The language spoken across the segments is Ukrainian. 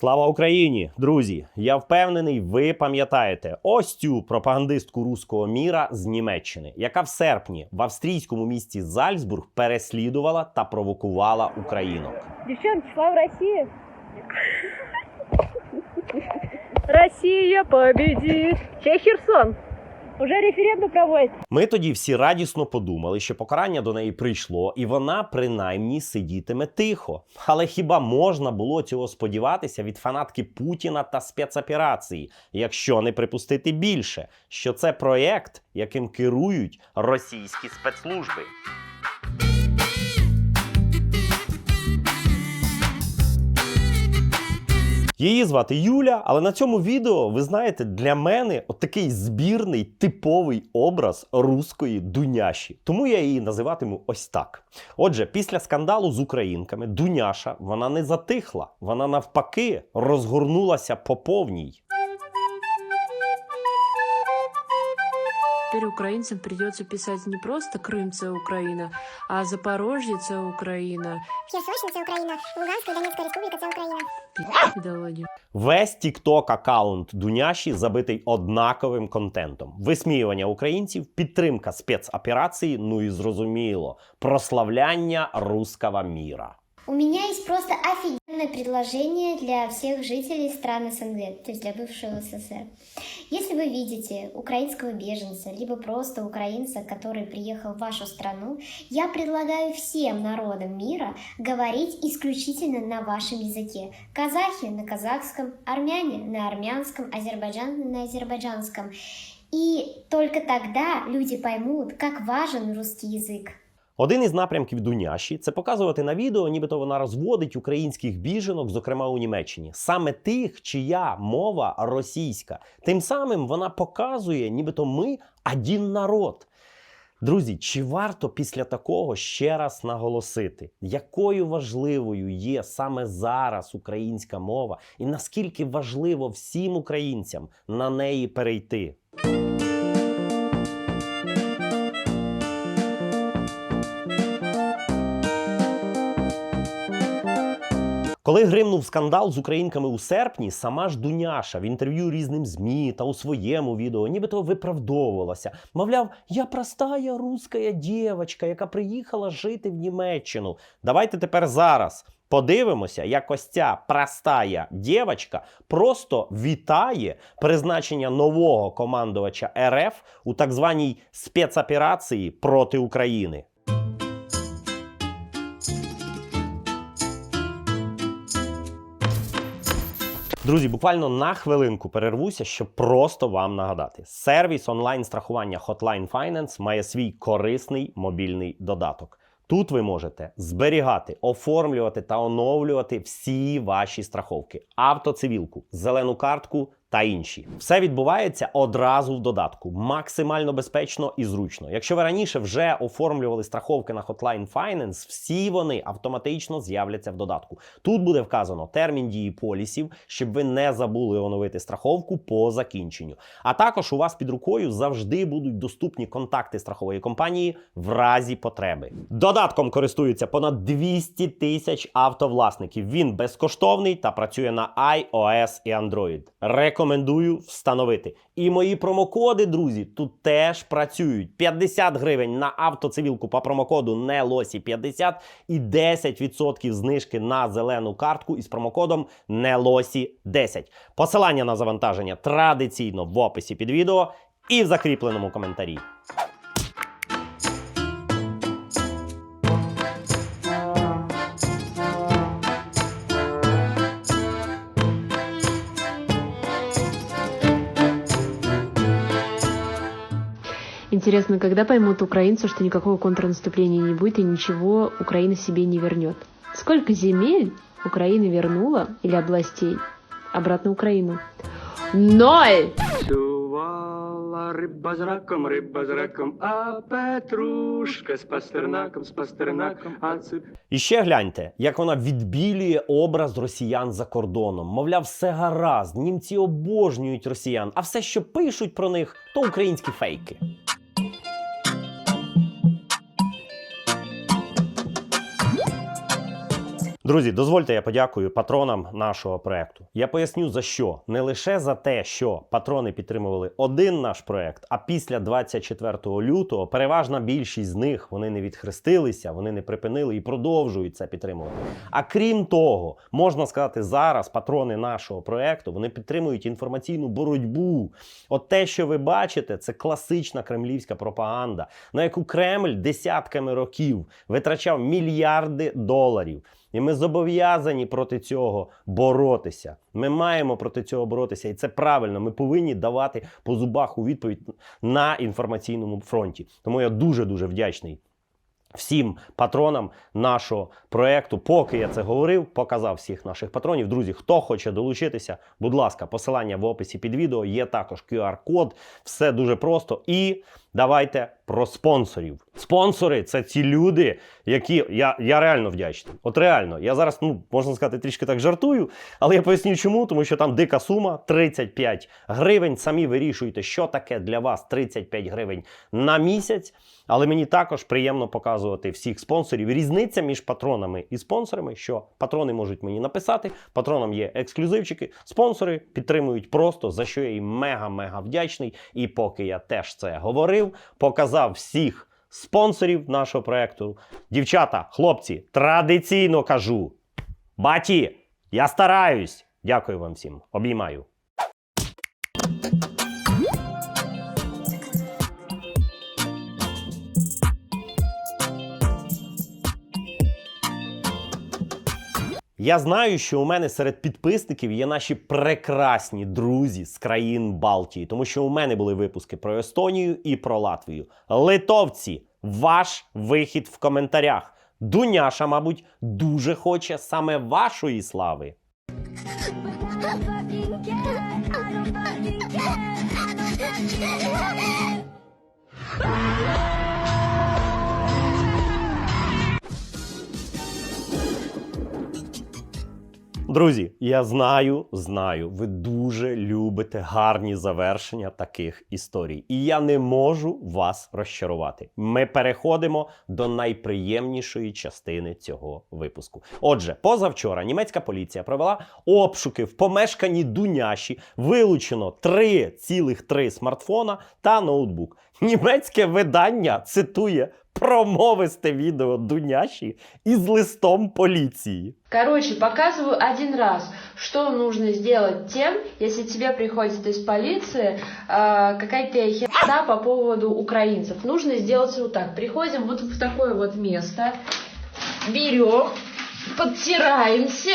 Слава Україні, друзі! Я впевнений, ви пам'ятаєте ось цю пропагандистку руського міра з Німеччини, яка в серпні в австрійському місті Зальцбург переслідувала та провокувала українок. Девчонки, слава Росії! Росія победит! Чей Херсон? Уже референдум проводять. Ми тоді всі радісно подумали, що покарання до неї прийшло, і вона принаймні сидітиме тихо. Але хіба можна було цього сподіватися від фанатки Путіна та спецоперації, якщо не припустити більше, що це проєкт, яким керують російські спецслужби? Її звати Юля, але на цьому відео, ви знаєте, для мене от такий збірний типовий образ руської дуняші. Тому я її називатиму ось так. Отже, після скандалу з українками Дуняша вона не затихла, вона навпаки розгорнулася по повній. Теперь украинцам придется писать не просто Крым це Украина, а Запорожье це Украина. Херсонщина це Україна, Луганська і Донецька республіка це Україна. Весь тікток аккаунт Дуняші забитий однаковим контентом: висміювання українців, підтримка спецоперації, ну і зрозуміло, прославляння руского міра. У меня есть просто офигенное предложение для всех жителей стран СНГ, то есть для бывшего СССР. Если вы видите украинского беженца, либо просто украинца, который приехал в вашу страну, я предлагаю всем народам мира говорить исключительно на вашем языке. Казахи на казахском, армяне на армянском, азербайджан на азербайджанском. И только тогда люди поймут, как важен русский язык. Один із напрямків Дуняші це показувати на відео, нібито вона розводить українських біженок, зокрема у Німеччині, саме тих, чия мова російська. Тим самим вона показує, нібито ми один народ. Друзі, чи варто після такого ще раз наголосити, якою важливою є саме зараз українська мова, і наскільки важливо всім українцям на неї перейти? Коли гримнув скандал з українками у серпні, сама ж Дуняша в інтерв'ю різним ЗМІ та у своєму відео нібито виправдовувалася. Мовляв, я простая русская дівчинка, яка приїхала жити в Німеччину. Давайте тепер зараз подивимося, як ось ця простая дівчинка просто вітає призначення нового командувача РФ у так званій спецоперації проти України. Друзі, буквально на хвилинку перервуся, щоб просто вам нагадати. Сервіс онлайн страхування Hotline Finance має свій корисний мобільний додаток. Тут ви можете зберігати, оформлювати та оновлювати всі ваші страховки: автоцивілку, зелену картку та інші. Все відбувається одразу в додатку, максимально безпечно і зручно. Якщо ви раніше вже оформлювали страховки на Hotline Finance, всі вони автоматично з'являться в додатку. Тут буде вказано термін дії полісів, щоб ви не забули оновити страховку по закінченню. А також у вас під рукою завжди будуть доступні контакти страхової компанії в разі потреби. Додатком користуються понад 200 тисяч автовласників. Він безкоштовний та працює на iOS і Android. Рекомендую встановити. І мої промокоди, друзі, тут теж працюють. 50 гривень на автоцивілку по промокоду нелосі 50 і 10% знижки на зелену картку із промокодом нелосі 10. Посилання на завантаження традиційно в описі під відео і в закріпленому коментарі. Интересно, когда поймут украинцы, что никакого контрнаступления не будет и ничего Украина себе не вернет? Сколько земель Украина вернула или областей обратно Украину? Ноль! Клювала риба з раком, риба з раком, а петрушка з пастернаком, з пастернаком, а цып... І ще гляньте, як вона відбілює образ росіян за кордоном. Мовляв, все гаразд, німці обожнюють росіян, а все, що пишуть про них, то українські фейки. Друзі, дозвольте, я подякую патронам нашого проекту. Я поясню за що. Не лише за те, що патрони підтримували один наш проект, а після 24 лютого переважна більшість з них вони не відхрестилися, вони не припинили і продовжують це підтримувати. А крім того, можна сказати, зараз патрони нашого проекту вони підтримують інформаційну боротьбу. От те, що ви бачите, це класична кремлівська пропаганда, на яку Кремль десятками років витрачав мільярди доларів. І ми зобов'язані проти цього боротися. Ми маємо проти цього боротися, і це правильно. Ми повинні давати по зубах у відповідь на інформаційному фронті. Тому я дуже дуже вдячний. Всім патронам нашого проекту, поки я це говорив, показав всіх наших патронів. Друзі, хто хоче долучитися, будь ласка, посилання в описі під відео. Є також QR-код. Все дуже просто. І давайте про спонсорів. Спонсори це ці люди, які я, я реально вдячний. От реально, я зараз, ну можна сказати, трішки так жартую, але я поясню чому, тому що там дика сума 35 гривень. Самі вирішуйте, що таке для вас 35 гривень на місяць. Але мені також приємно показувати всіх спонсорів. Різниця між патронами і спонсорами, що патрони можуть мені написати, патронам є ексклюзивчики, спонсори підтримують просто, за що я їм мега-мега вдячний. І поки я теж це говорив, показав всіх спонсорів нашого проекту. Дівчата, хлопці, традиційно кажу: баті, я стараюсь. Дякую вам всім. Обіймаю. Я знаю, що у мене серед підписників є наші прекрасні друзі з країн Балтії, тому що у мене були випуски про Естонію і про Латвію. Литовці, ваш вихід в коментарях. Дуняша, мабуть, дуже хоче саме вашої слави. Друзі, я знаю, знаю, ви дуже любите гарні завершення таких історій. І я не можу вас розчарувати. Ми переходимо до найприємнішої частини цього випуску. Отже, позавчора німецька поліція провела обшуки в помешканні Дуняші, вилучено 3,3 смартфона та ноутбук. Німецьке видання цитує промовисте відео Дуняші із листом поліції. Короче, показываю один раз, что нужно сделать тем, если тебе приходит из полиции э, какая-то херня по поводу украинцев. Нужно сделать вот так. Приходим вот в такое вот место, берем, подтираемся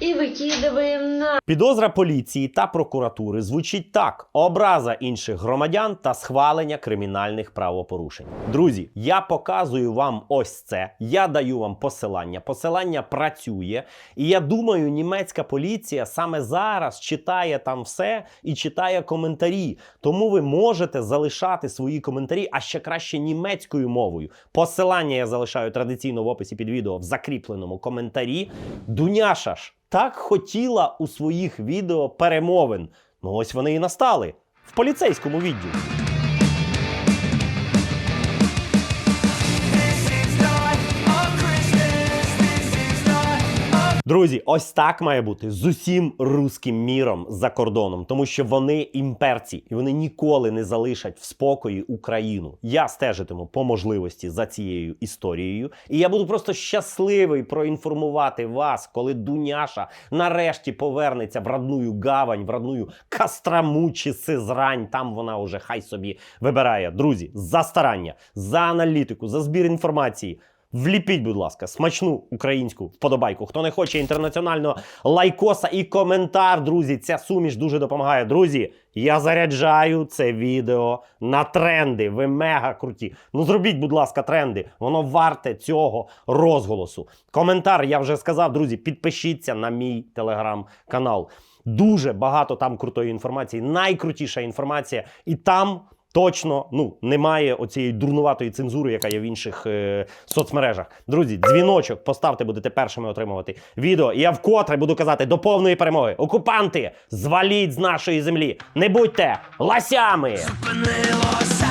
и выкидываем на Підозра поліції та прокуратури звучить так: образа інших громадян та схвалення кримінальних правопорушень. Друзі, я показую вам ось це. Я даю вам посилання. Посилання працює, і я думаю, німецька поліція саме зараз читає там все і читає коментарі. Тому ви можете залишати свої коментарі, а ще краще німецькою мовою. Посилання я залишаю традиційно в описі під відео в закріпленому коментарі. Дуняша ж так хотіла у своїх відео перемовин. Ну ось вони і настали в поліцейському відділі. Друзі, ось так має бути з усім руським міром за кордоном, тому що вони імперці і вони ніколи не залишать в спокої Україну. Я стежитиму по можливості за цією історією, і я буду просто щасливий проінформувати вас, коли Дуняша нарешті повернеться в родную гавань, в родную Кастраму чи Сизрань. Там вона уже хай собі вибирає. Друзі, за старання, за аналітику, за збір інформації. Вліпіть, будь ласка, смачну українську вподобайку. Хто не хоче інтернаціонального лайкоса і коментар, друзі, ця суміш дуже допомагає. Друзі, я заряджаю це відео на тренди. Ви мега круті. Ну зробіть, будь ласка, тренди. Воно варте цього розголосу. Коментар, я вже сказав, друзі, підпишіться на мій телеграм-канал. Дуже багато там крутої інформації, найкрутіша інформація, і там. Точно ну немає оцієї дурнуватої цензури, яка є в інших е, соцмережах. Друзі, дзвіночок поставте, будете першими отримувати відео. І я вкотре буду казати до повної перемоги. Окупанти, зваліть з нашої землі. Не будьте ласями! Зупинилося.